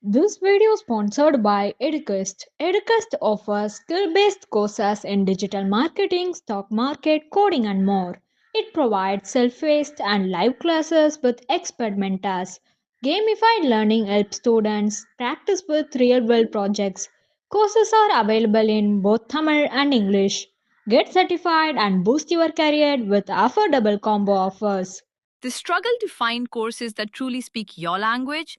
This video is sponsored by Eduquest. Eduquest offers skill-based courses in digital marketing, stock market, coding and more. It provides self-paced and live classes with expert mentors. Gamified learning helps students practice with real-world projects. Courses are available in both Tamil and English. Get certified and boost your career with affordable combo offers. The struggle to find courses that truly speak your language,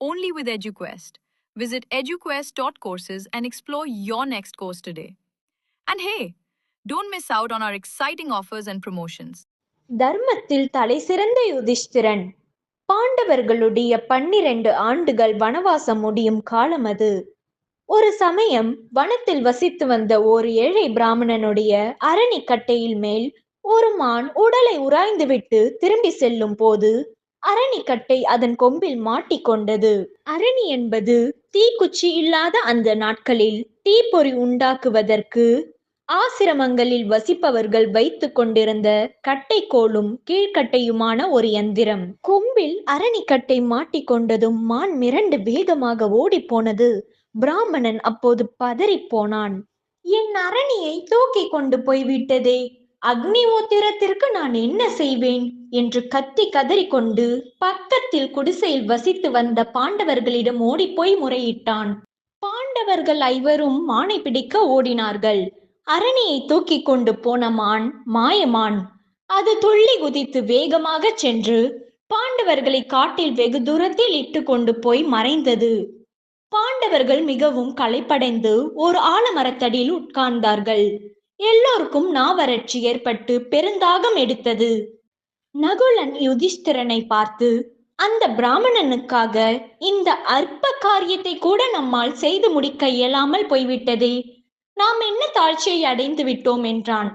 only with EduQuest. Visit eduquest.courses and explore your next course today. And hey, don't miss out on our exciting offers and promotions. தர்மத்தில் தலை சிறந்த யுதிஷ்டிரன் பாண்டவர்களுடைய பன்னிரண்டு ஆண்டுகள் வனவாசம் முடியும் காலம் அது ஒரு சமயம் வனத்தில் வசித்து வந்த ஒரு ஏழை பிராமணனுடைய அரணிக்கட்டையில் மேல் ஒரு மான் உடலை உராய்ந்துவிட்டு திரும்பி செல்லும் போது அரணிக்கட்டை அதன் கொம்பில் மாட்டிக்கொண்டது. அரணி என்பது தீக்குச்சி இல்லாத அந்த நாட்களில் தீப்பொறி உண்டாக்குவதற்கு ஆசிரமங்களில் வசிப்பவர்கள் வைத்து கொண்டிருந்த கட்டைக்கோலும் கீழ்கட்டையுமான ஒரு எந்திரம். கொம்பில் அரணிக்கட்டை மாட்டிக்கொண்டதும் மான் மிரண்டு வேகமாக ஓடிப்போனது. பிராமணன் அப்போது பதறிப்போனான். என் அரணியை தூக்கி கொண்டு போய்விட்டதே. அக்னி ஓத்திரத்திற்கு நான் என்ன செய்வேன்? என்று கத்தி கதறிக்கொண்டு பக்கத்தில் குடிசையில் வசித்து வந்த பாண்டவர்களிடம் ஓடிப்போய் முறையிட்டான். பாண்டவர்கள் ஐவரும் மானை பிடிக்க ஓடினார்கள். அரணியை தூக்கி கொண்டு போன மான் மாயமான். அது துள்ளி குதித்து வேகமாக சென்று பாண்டவர்களை காட்டில் வெகு தூரத்தில் இட்டு கொண்டு போய் மறைந்தது. பாண்டவர்கள் மிகவும் களைப்படைந்து ஒரு ஆலமரத்தடியில் உட்கார்ந்தார்கள். எல்லோருக்கும் நாவறட்சி ஏற்பட்டு பெருந்தாகம் எடுத்தது. நகுலன் யுதிஷ்டிரனை பார்த்து அந்த பிராமணனுக்காக இந்த அற்ப காரியத்தை கூட நம்மால் செய்து முடிக்க இயலாமல் போய்விட்டதே. நாம் என்ன தாழ்ச்சியை அடைந்து விட்டோம்? என்றான்.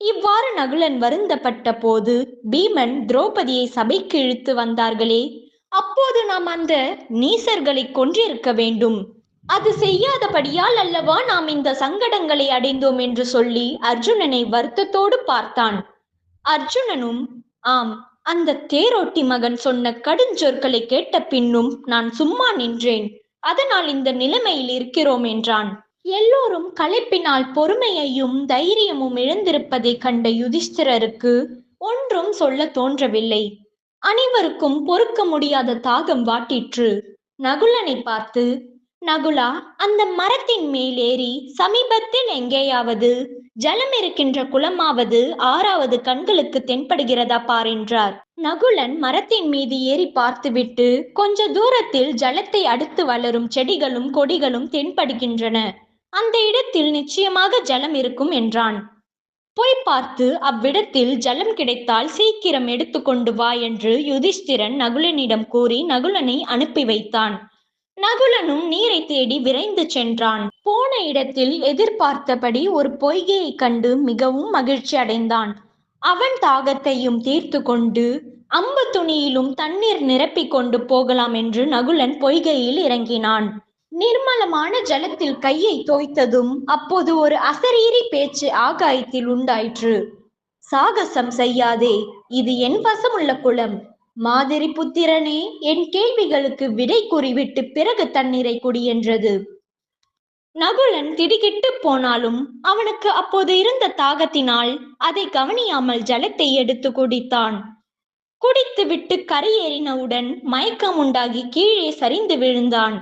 இவ்வாறு நகுலன் வருந்தப்பட்ட போது பீமன் திரௌபதியை சபைக்கு இழுத்து வந்தார்களே. அப்போது நாம் அந்த நீசர்களை கொன்றிருக்க வேண்டும். அது செய்யாதபடியால் அல்லவா நாம் இந்த சங்கடங்களை அடைந்தோம் என்று சொல்லி அர்ஜுனனை வருத்தத்தோடு பார்த்தான். அர்ஜுனனும் ஆம் அந்த தேரோட்டி மகன் சொன்ன கடுஞ்சொற்களை கேட்ட பின்னும் நான் சும்மா நின்றேன். அதனால் இந்த நிலைமையில் இருக்கிறோம் என்றான். எல்லோரும் களைப்பினால் பொறுமையையும் தைரியமும் இழந்திருப்பதை கண்ட யுதிஷ்டிரருக்கு ஒன்றும் சொல்ல தோன்றவில்லை. அனைவருக்கும் பொறுக்க முடியாத தாகம் வாட்டிற்று. நகுலனை பார்த்து நகுலா அந்த மரத்தின் மேலேறி சமீபத்தில் எங்கேயாவது ஜலம் இருக்கின்ற குளமாவது ஆறாவது கண்களுக்கு தென்படுகிறதா பார் என்றார். நகுலன் மரத்தின் மீது ஏறி பார்த்துவிட்டு கொஞ்ச தூரத்தில் ஜலத்தை அடுத்து வளரும் செடிகளும் கொடிகளும் தென்படுகின்றன. அந்த இடத்தில் நிச்சயமாக ஜலம் இருக்கும் என்றான். போய் பார்த்து அவ்விடத்தில் ஜலம் கிடைத்தால் சீக்கிரம் எடுத்துக்கொண்டு வா என்று யுதிஷ்டிரன் நகுலனிடம் கூறி நகுலனை அனுப்பி வைத்தான். நகுலனும் நீரை தேடி விரைந்து சென்றான். போன இடத்தில் எதிர்பார்த்தபடி ஒரு பொய்கையை கண்டு மிகவும் மகிழ்ச்சி அடைந்தான். அவன் தாகத்தையும் தீர்த்து கொண்டு அம்பு துணியிலும் தண்ணீர் நிரப்பிக் கொண்டு போகலாம் என்று நகுலன் பொய்கையில் இறங்கினான். நிர்மலமான ஜலத்தில் கையை தோய்த்ததும் அப்போது ஒரு அசரீரி பேச்சு ஆகாயத்தில் உண்டாயிற்று. சாகசம் செய்யாதே இது என் வசமுள்ள குளம். மாதிரி புத்திரனே என் கேள்விகளுக்கு விடை கூறிவிட்டு பிறகு தண்ணீரை குடி என்றது. நகுலன் திடுக்கிட்டு போனாலும் அவனுக்கு அப்போது இருந்த தாகத்தினால் அதை கவனியாமல் ஜலத்தை எடுத்து குடித்தான். குடித்துவிட்டு கரையேறினவுடன் மயக்கம் உண்டாகி கீழே சரிந்து விழுந்தான்.